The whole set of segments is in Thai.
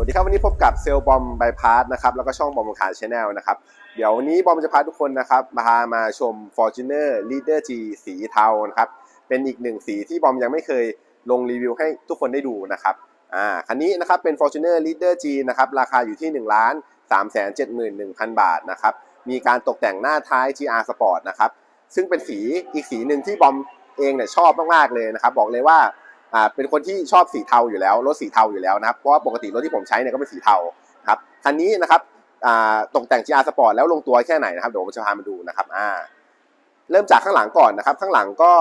วัสดีครับ วันนี้พบกับเซลบอมบายพาร์นะครับแล้วก็ช่องบอมคาร์ชแนลนะครับ เดี๋ยววันนี้บอมจะพาทุกคนนะครับมาพามาชม Fortuner Leader G สีเทานะครับ เป็นอีกหนึ่งสีที่บอมยังไม่เคยลงรีวิวให้ทุกคนได้ดูนะครับอ่าคันนี้นะครับเป็น Fortuner Leader G นะครับราคาอยู่ที่1ล้าน3 7 1 0 0 0 บาทนะครับมีการตกแต่งหน้าท้าย GR Sport นะครับซึ่งเป็นสีอีกสีหนึ่งที่บอมเองเนี่ยชอบมากๆเลยนะครับบอกเลยว่า อ่าเป็นคนที่ชอบสีเทาอยู่แล้วรถสีเทาอยู่แล้วนะครับเพราะว่าปกติรถที่ผมใช้เนี่ยก็เป็นสีเทานะครับคันนี้นะครับอ่าตกแต่ง GR Sport แล้วลงตัวแค่ไหนนะครับเดี๋ยวผมจะพามาดูนะครับอ่าเริ่มจากข้างหลังก่อนนะครับ ข้างหลังก็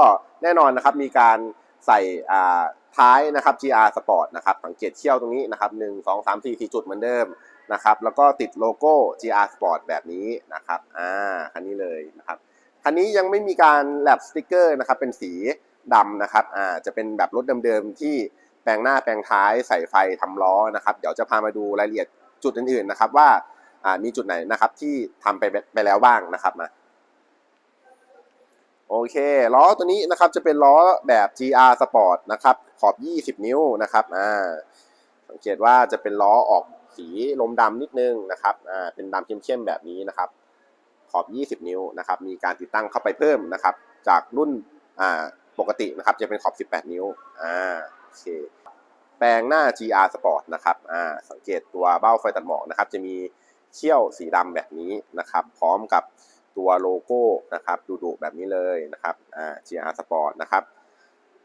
แน่นอนนะครับมีการใส่อ่าท้ายนะครับ GR Sport นะครับสังเกตเขี้ยวตรงนี้นะครับหนึ่งสองสามสี่สี่จุดเหมือนเดิมนะครับแล้วก็ติดโลโก้ GR Sport แบบนี้นะครับอ่าคันนี้เลยนะครับคันนี้ยังไม่มีการแลบสติกเกอร์นะครับเป็นสี ดำนะครับอ่าจะเป็นแบบรถเดิมๆที่แปลงหน้าแปลงท้ายใส่ไฟทำล้อนะครับ เดี๋ยวจะพามาดูรายละเอียดจุดอื่นๆนะครับว่าอ่ามีจุดไหนนะครับที่ทำไปไปแล้วบ้างนะครับมาโอเคล้อตัวนี้นะครับจะเป็นล้อแบบ GR Sport นะครับขอบ 20 นิ้วนะครับอ่าสังเกตว่าจะเป็นล้อออกสีลมดำนิดนึงนะครับอ่าเป็นดำเข้มๆแบบนี้นะครับ ขอบ 20 นิ้วนะครับ มีการติดตั้งเข้าไปเพิ่มนะครับ จากรุ่นอ่า ปกตินะครับจะเป็นขอบ 18 นิ้วอ่าโอเคแปลงหน้า GR Sport นะครับอ่าสังเกตตัวเบ้าไฟตัดหมอกนะครับ จะมีเขี้ยวสีดำแบบนี้นะครับ พร้อมกับตัวโลโก้นะครับดุๆแบบนี้เลยนะครับอ่า GR Sport นะครับ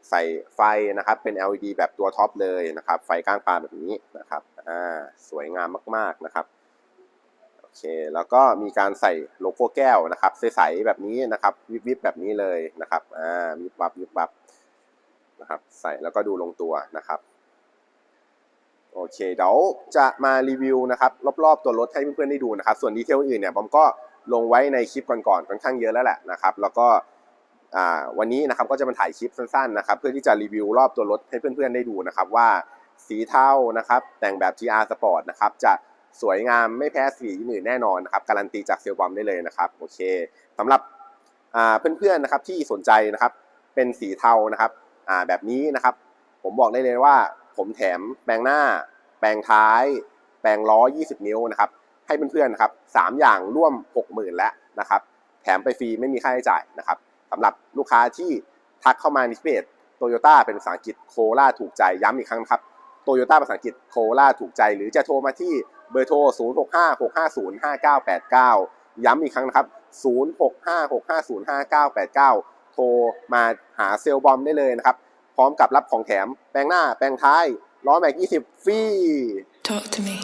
ใส่ไฟนะครับเป็น LED แบบตัวท็อปเลยนะครับ ไฟก้างปลาแบบนี้นะครับอ่าสวยงามมาก ๆนะครับโอเคแล้วก็มีการใส่ โลโก้แก้วนะครับ ใสๆแบบนี้นะครับ วิบวิบแบบนี้เลยนะครับอ่าวิบวับวิบวับนะครับ ใส่แล้วก็ดูลงตัวนะครับโอเคเดี๋ยวจะมารีวิวนะครับ รอบๆตัวรถให้เพื่อนๆได้ดูนะครับ ส่วนดีเทลอื่นเนี่ยผมก็ลงไว้ในคลิปก่อนๆค่อนข้างเยอะแล้วแหละนะครับ แล้วก็อ่าวันนี้นะครับก็จะมาถ่ายคลิปสั้นๆนะครับเพื่อที่จะรีวิวรอบตัวรถให้เพื่อนๆได้ดูนะครับว่าสีเทานะครับ แต่งแบบ GR Sport นะครับจะ สวยงามไม่แพ้สีอื่นแน่นอนนะครับการันตีจากเซลบอมได้เลยนะครับโอเคสำหรับอ่าเพื่อนๆนะครับที่สนใจนะครับเป็นสีเทานะครับแบบนี้นะครับ ผมบอกได้เลยว่า ผมแถมแปลงหน้า แปลงท้าย แปลงล้อ 20 นิ้วนะครับให้เพื่อนๆนะครับสามอย่างร่วม 60,000แล้วนะครับแถมไปฟรีไม่มีค่าใช้จ่ายนะครับสำหรับลูกค้าที่ทักเข้ามาในเพจโตโยต้าเป็นภาษาอังกฤษโคล่าถูกใจย้ำอีกครั้งครับโตโยต้าภาษาอังกฤษโคล่าถูกใจ หรือจะโทรมาที่ เบอร์โทร 0656505989 ย้ำอีกครั้งนะครับ 0656505989 โทรมาหาเซลลบอมได้เลยนะครับ พร้อมกับรับของแถมแปลงหน้าแปลงท้ายล้อแม็ก20 ฟรี Talk to me.